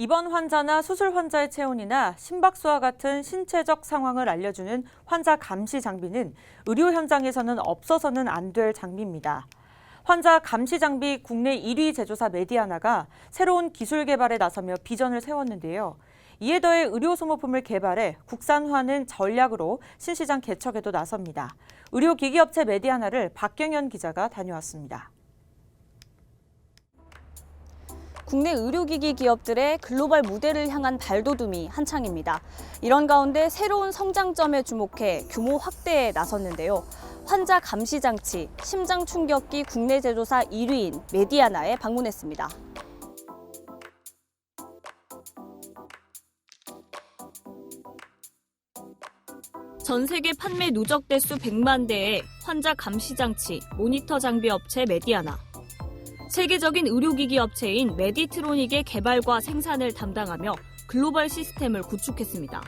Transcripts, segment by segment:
입원 환자나 수술 환자의 체온이나 심박수와 같은 신체적 상황을 알려주는 환자 감시 장비는 의료 현장에서는 없어서는 안 될 장비입니다. 환자 감시 장비 국내 1위 제조사 메디아나가 새로운 기술 개발에 나서며 비전을 세웠는데요. 이에 더해 의료 소모품을 개발해 국산화는 전략으로 신시장 개척에도 나섭니다. 의료기기업체 메디아나를 박경현 기자가 다녀왔습니다. 국내 의료기기 기업들의 글로벌 무대를 향한 발돋움이 한창입니다. 이런 가운데 새로운 성장점에 주목해 규모 확대에 나섰는데요. 환자 감시 장치, 심장 충격기 국내 제조사 1위인 메디아나에 방문했습니다. 전 세계 판매 누적 대수 100만 대의 환자 감시 장치, 모니터 장비 업체 메디아나. 세계적인 의료기기 업체인 메디트로닉의 개발과 생산을 담당하며 글로벌 시스템을 구축했습니다.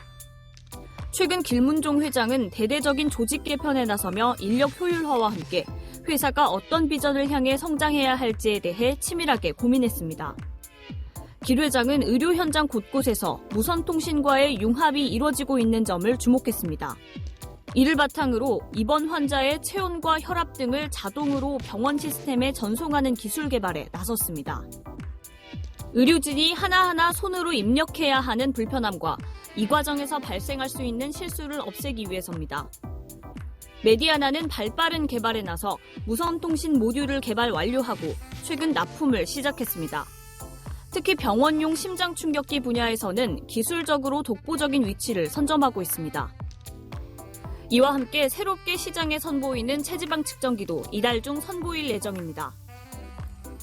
최근 길문종 회장은 대대적인 조직 개편에 나서며 인력 효율화와 함께 회사가 어떤 비전을 향해 성장해야 할지에 대해 치밀하게 고민했습니다. 길 회장은 의료 현장 곳곳에서 무선 통신과의 융합이 이뤄지고 있는 점을 주목했습니다. 이를 바탕으로 입원 환자의 체온과 혈압 등을 자동으로 병원 시스템에 전송하는 기술 개발에 나섰습니다. 의료진이 하나하나 손으로 입력해야 하는 불편함과 이 과정에서 발생할 수 있는 실수를 없애기 위해서입니다. 메디아나는 발빠른 개발에 나서 무선 통신 모듈을 개발 완료하고 최근 납품을 시작했습니다. 특히 병원용 심장 충격기 분야에서는 기술적으로 독보적인 위치를 선점하고 있습니다. 이와 함께 새롭게 시장에 선보이는 체지방 측정기도 이달 중 선보일 예정입니다.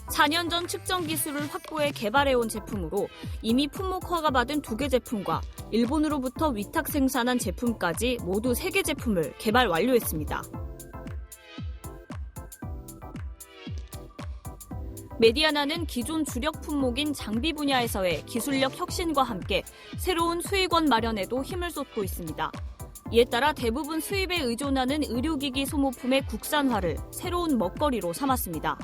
4년 전 측정 기술을 확보해 개발해온 제품으로 이미 품목 허가 받은 두 개 제품과 일본으로부터 위탁 생산한 제품까지 모두 세 개 제품을 개발 완료했습니다. 메디아나는 기존 주력 품목인 장비 분야에서의 기술력 혁신과 함께 새로운 수익원 마련에도 힘을 쏟고 있습니다. 이에 따라 대부분 수입에 의존하는 의료기기 소모품의 국산화를 새로운 먹거리로 삼았습니다.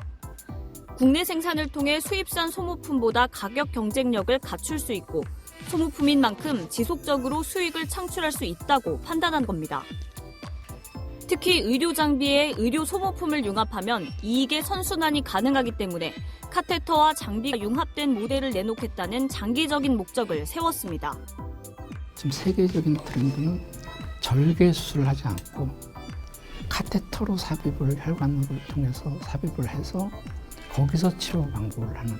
국내 생산을 통해 수입산 소모품보다 가격 경쟁력을 갖출 수 있고 소모품인 만큼 지속적으로 수익을 창출할 수 있다고 판단한 겁니다. 특히 의료 장비에 의료 소모품을 융합하면 이익의 선순환이 가능하기 때문에 카테터와 장비가 융합된 모델을 내놓겠다는 장기적인 목적을 세웠습니다. 지금 세계적인 트렌드는 절개 수술을 하지 않고 카테터로 삽입을 혈관으로 통해서 삽입을 해서 거기서 치료 방법을 하는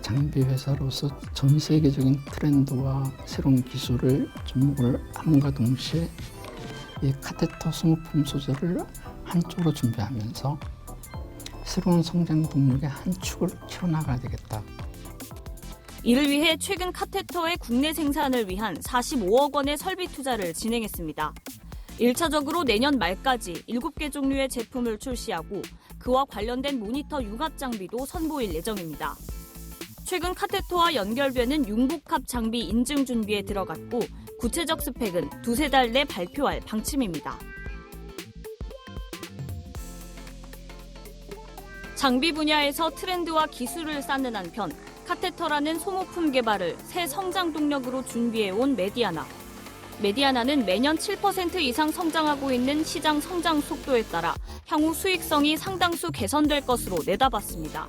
장비 회사로서 전 세계적인 트렌드와 새로운 기술을 접목을 함과 동시에 이 카테터 소모품 소재를 한쪽으로 준비하면서 새로운 성장 동력의 한 축을 키워나가야 되겠다. 이를 위해 최근 카테터의 국내 생산을 위한 45억 원의 설비 투자를 진행했습니다. 1차적으로 내년 말까지 7개 종류의 제품을 출시하고 그와 관련된 모니터 융합 장비도 선보일 예정입니다. 최근 카테터와 연결되는 융복합 장비 인증 준비에 들어갔고 구체적 스펙은 두세 달 내 발표할 방침입니다. 장비 분야에서 트렌드와 기술을 쌓는 한편 카테터라는 소모품 개발을 새 성장 동력으로 준비해온 메디아나. 메디아나는 매년 7% 이상 성장하고 있는 시장 성장 속도에 따라 향후 수익성이 상당수 개선될 것으로 내다봤습니다.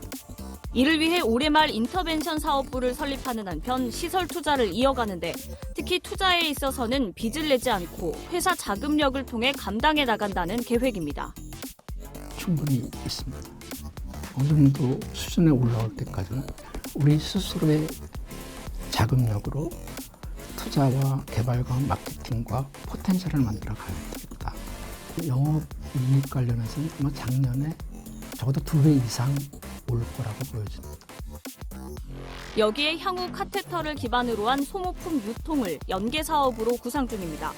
이를 위해 올해 말 인터벤션 사업부를 설립하는 한편 시설 투자를 이어가는데 특히 투자에 있어서는 빚을 내지 않고 회사 자금력을 통해 감당해 나간다는 계획입니다. 충분히 있습니다. 어느 정도 수준에 올라올 때까지는 우리 스스로의 자금력으로 투자와 개발과 마케팅과 포텐셜을 만들어 가야 됩니다. 영업 이익 관련해서는 아마 작년에 적어도 두 배 이상 올 거라고 보여집니다. 여기에 향후 카테터를 기반으로 한 소모품 유통을 연계 사업으로 구상 중입니다.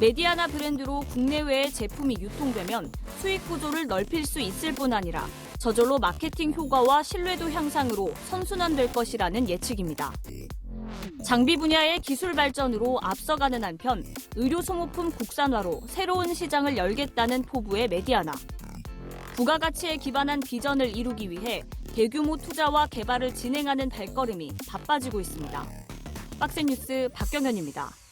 메디아나 브랜드로 국내외에 제품이 유통되면 수익 구조를 넓힐 수 있을 뿐 아니라 저절로 마케팅 효과와 신뢰도 향상으로 선순환될 것이라는 예측입니다. 장비 분야의 기술 발전으로 앞서가는 한편 의료 소모품 국산화로 새로운 시장을 열겠다는 포부의 메디아나. 부가가치에 기반한 비전을 이루기 위해 대규모 투자와 개발을 진행하는 발걸음이 바빠지고 있습니다. 박스뉴스 박경현입니다.